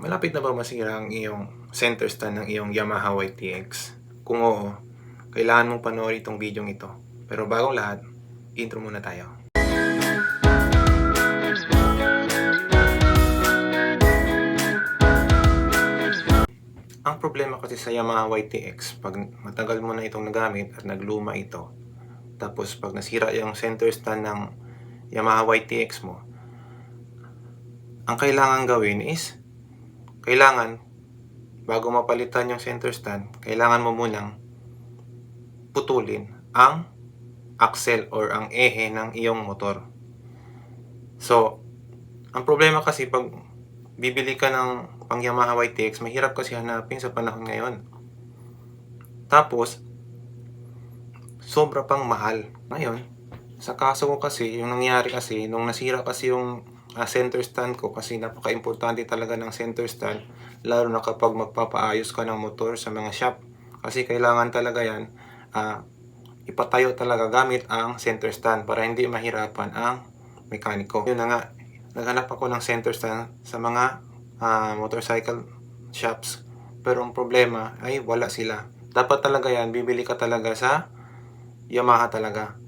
Malapit na ba masira ang iyong center stand ng iyong Yamaha YTX? Kung oo, kailangan mong panoorin itong video ito. Pero bagong lahat, intro muna tayo. Ang problema kasi sa Yamaha YTX, pag matagal mo na itong nagamit at nagluma ito, tapos pag nasira yung center stand ng Yamaha YTX mo, ang kailangan gawin is, kailangan, bago mapalitan yung center stand, kailangan mo munang putulin ang axle or ang ehe ng iyong motor. So, ang problema kasi pag bibili ka ng pang Yamaha YTX, mahirap kasi hanapin sa panahon ngayon. Tapos, sobra pang mahal. Ngayon, sa kaso ko kasi, yung nangyari kasi, nung nasira kasi yung ah, center stand ko, kasi napaka-importante talaga ng center stand, lalo na kapag magpapaayos ka ng motor sa mga shop. Kasi kailangan talaga yan, ah, ipatayo talaga gamit ang center stand para hindi mahirapan ang mekaniko. Yun na nga, naghanap ako ng center stand sa mga ah, motorcycle shops. Pero ang problema ay wala sila. Dapat talaga yan, bibili ka talaga sa Yamaha talaga.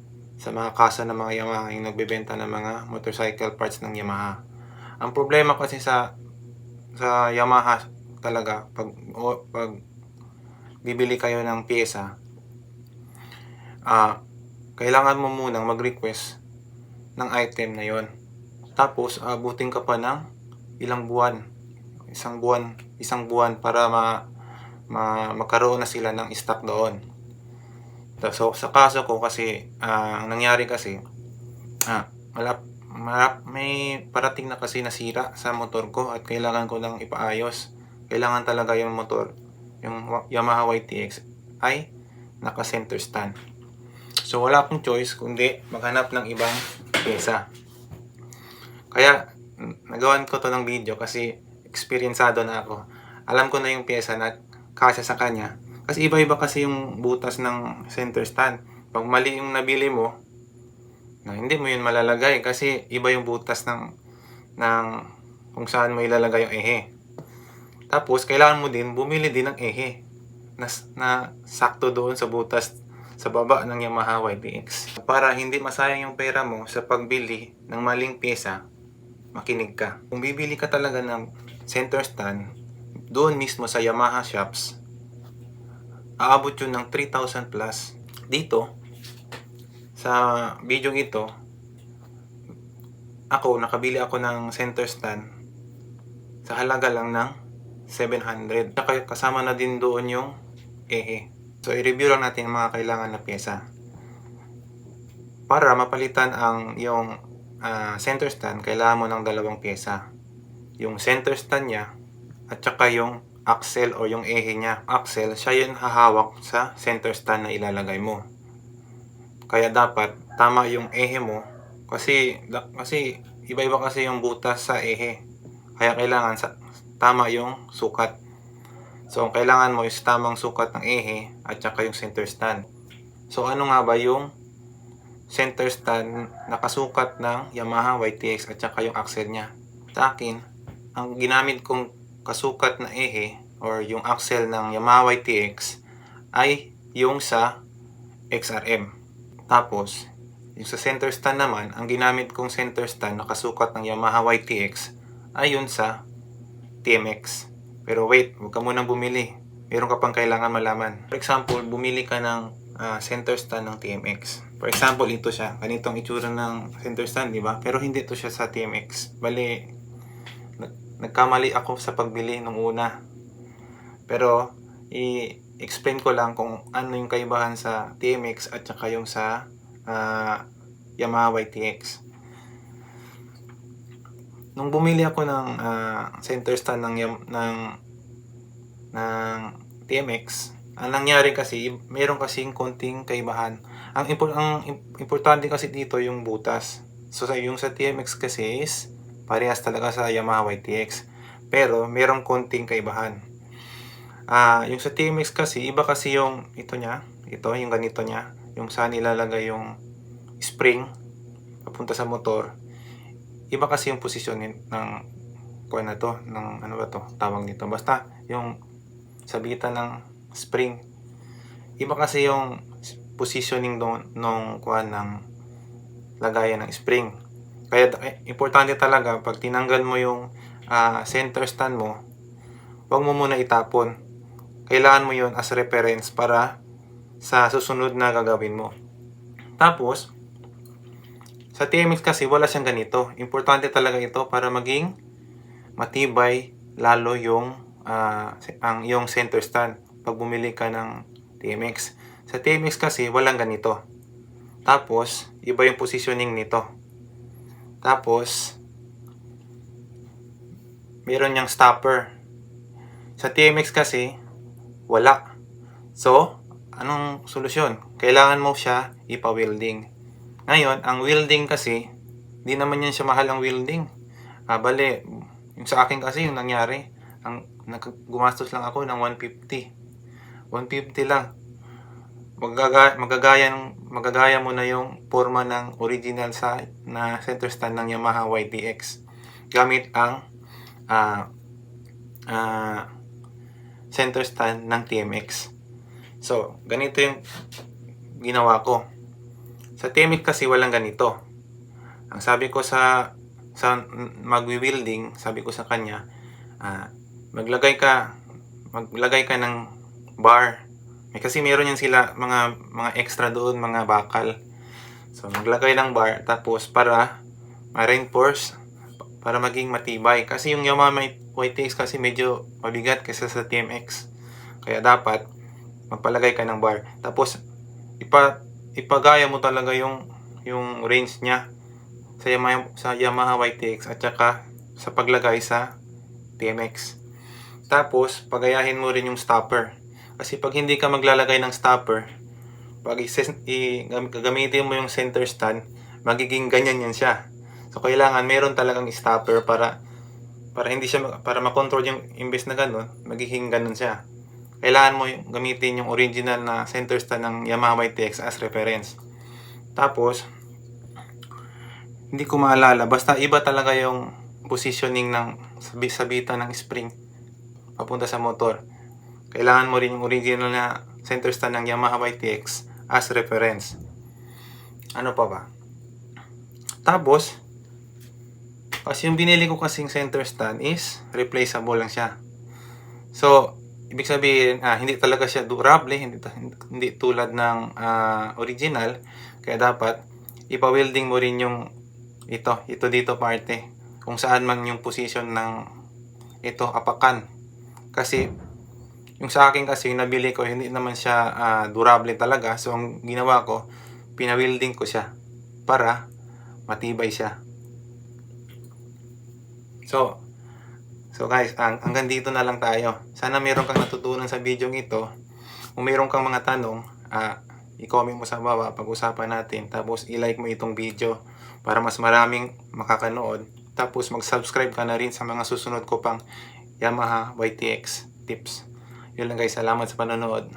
Sa mga kasa ng mga Yamaha, yung nagbebenta ng mga motorcycle parts ng Yamaha. Ang problema kasi sa sa Yamaha talaga, pag, o, pag bibili kayo ng pyesa, ah, kailangan mo munang mag-request ng item na yon. Tapos, abutin ka pa ng ilang buwan. Isang buwan, isang buwan para ma, ma magkaroon na sila ng stock doon. So, sa kaso ko kasi, ah, ang nangyari kasi, ah, malap, malap, may parating na kasi nasira sa motor ko at kailangan ko lang ipaayos. Kailangan talaga yung motor, yung Yamaha YTX ay naka-center stand. So, wala akong choice kundi maghanap ng ibang pyesa. Kaya, nagawan ko to ng video kasi experiencado na ako. Alam ko na yung pyesa na kasya sa kanya. Kasi iba-iba kasi yung butas ng center stand. Pag mali yung nabili mo, na hindi mo yun malalagay kasi iba yung butas ng ng kung saan mo ilalagay yung ehe. Tapos kailangan mo din bumili din ng ehe na, na sakto doon sa butas sa baba ng Yamaha YTX. Para hindi masayang yung pera mo sa pagbili ng maling pyesa, makinig ka. Kung bibili ka talaga ng center stand, doon mismo sa Yamaha shops, aabot yun ng 3,000 plus. Dito, sa video ito, ako, nakabili ako ng center stand sa halaga lang ng 700. Saka kasama na din doon yung ehe. So, i-review lang natin ang mga kailangan na pyesa. Para mapalitan ang yung ah, center stand, kailangan mo ng dalawang pyesa. Yung center stand niya at saka yung axle o yung ehe niya. Axle, siya yung hahawak sa center stand na ilalagay mo. Kaya dapat tama yung ehe mo kasi da- kasi iba-iba kasi yung butas sa ehe. Kaya kailangan sa tama yung sukat. So, ang kailangan mo is tamang sukat ng ehe at saka yung center stand. So, ano nga ba yung center stand nakasukat ng Yamaha YTX at saka yung axle niya? Sa akin, ang ginamit kong kasukat na ehe or yung axle ng Yamaha YTX ay yung sa XRM. Tapos, yung sa center stand naman, ang ginamit kong center stand nakasukat ng Yamaha YTX ay yun sa TMX. Pero wait, huwag ka munang bumili. Meron ka pang kailangan malaman. For example, bumili ka ng ah, center stand ng TMX. For example, ito siya. Ganitong itsura ng center stand, di ba? Pero hindi to siya sa TMX. Bali, nagkamali ako sa pagbili nung una. Pero, i-explain ko lang kung ano yung kaibahan sa TMX at saka yung sa ah, Yamaha YTX. Nung bumili ako ng ah, center stand ng, ng, ng TMX, ang nangyari kasi, meron kasing konting kaibahan. Ang, impor- ang im- importante kasi dito yung butas. So, yung sa TMX kasi is parehas talaga sa Yamaha YTX. Pero, merong konting kaibahan. Ah, yung sa TMX kasi, iba kasi yung ito niya, ito, yung ganito niya, yung saan ilalagay yung spring papunta sa motor. Iba kasi yung posisyon ng kuha na to, ng ano ba to, tawag nito. Basta yung sabitan ng spring. Iba kasi yung positioning nung, nung kuha ng lagayan ng spring. Kaya eh, importante talaga pag tinanggal mo yung ah, center stand mo, huwag mo muna itapon. Kailangan mo yun as reference para sa susunod na gagawin mo. Tapos, sa TMX kasi wala siyang ganito. Importante talaga ito para maging matibay lalo yung ah, ang yung center stand pag bumili ka ng TMX. Sa TMX kasi walang ganito. Tapos, iba yung positioning nito. Tapos, meron niyang stopper. Sa TMX kasi, wala. So, anong solusyon? Kailangan mo siya ipa-welding. Ngayon, ang welding kasi, di naman yan siya mahal ang welding. Ah, bale, yung sa akin kasi yung nangyari, ang gumastos lang ako ng 150. 150 lang. Magaga, magagaya, ng- magagaya mo na yung forma ng original sa na center stand ng Yamaha YTX gamit ang ah ah, center stand ng TMX. So, ganito yung ginawa ko. Sa TMX kasi walang ganito. Ang sabi ko sa sa magwi-welding, sabi ko sa kanya, ah, maglagay ka maglagay ka ng bar. Eh, kasi meron yan sila mga mga extra doon, mga bakal. So maglagay ng bar tapos para ma-reinforce para maging matibay. Kasi yung Yamaha YTX kasi medyo mabigat kaysa sa TMX. Kaya dapat magpalagay ka ng bar. Tapos ipa ipagaya mo talaga yung yung range niya sa Yamaha, sa Yamaha YTX at saka sa paglagay sa TMX. Tapos, pagayahin mo rin yung stopper. Kasi pag hindi ka maglalagay ng stopper, pag gagamitin mo yung center stand, magiging ganyan yan siya. So, kailangan meron talagang stopper para para hindi siya para makontrol yung imbes na ganun, magiging ganun siya. Kailangan mo yung, gamitin yung original na center stand ng Yamaha YTX as reference. Tapos, hindi ko maalala. Basta iba talaga yung positioning ng sabi sabitan ng spring papunta sa motor. Kailangan mo rin yung original na center stand ng Yamaha YTX as reference. Ano pa ba? Tapos, kasi yung binili ko kasing center stand is replaceable lang siya. So, ibig sabihin, ah, hindi talaga siya durable, hindi, hindi tulad ng ah, original. Kaya dapat, ipa-welding mo rin yung ito, ito dito parte. Kung saan man yung position ng ito, apakan. Kasi, yung sa akin kasi, nabili ko, hindi naman siya ah, durable talaga. So, ang ginawa ko, pina-welding ko siya para matibay siya. So, so guys, ang, hanggang dito na lang tayo. Sana meron kang natutunan sa video ito. Kung meron kang mga tanong, ah, i-comment mo sa baba, pag-usapan natin. Tapos, i-like mo itong video para mas maraming makakanood. Tapos, mag-subscribe ka na rin sa mga susunod ko pang Yamaha YTX tips. Yun lang guys, salamat sa panonood.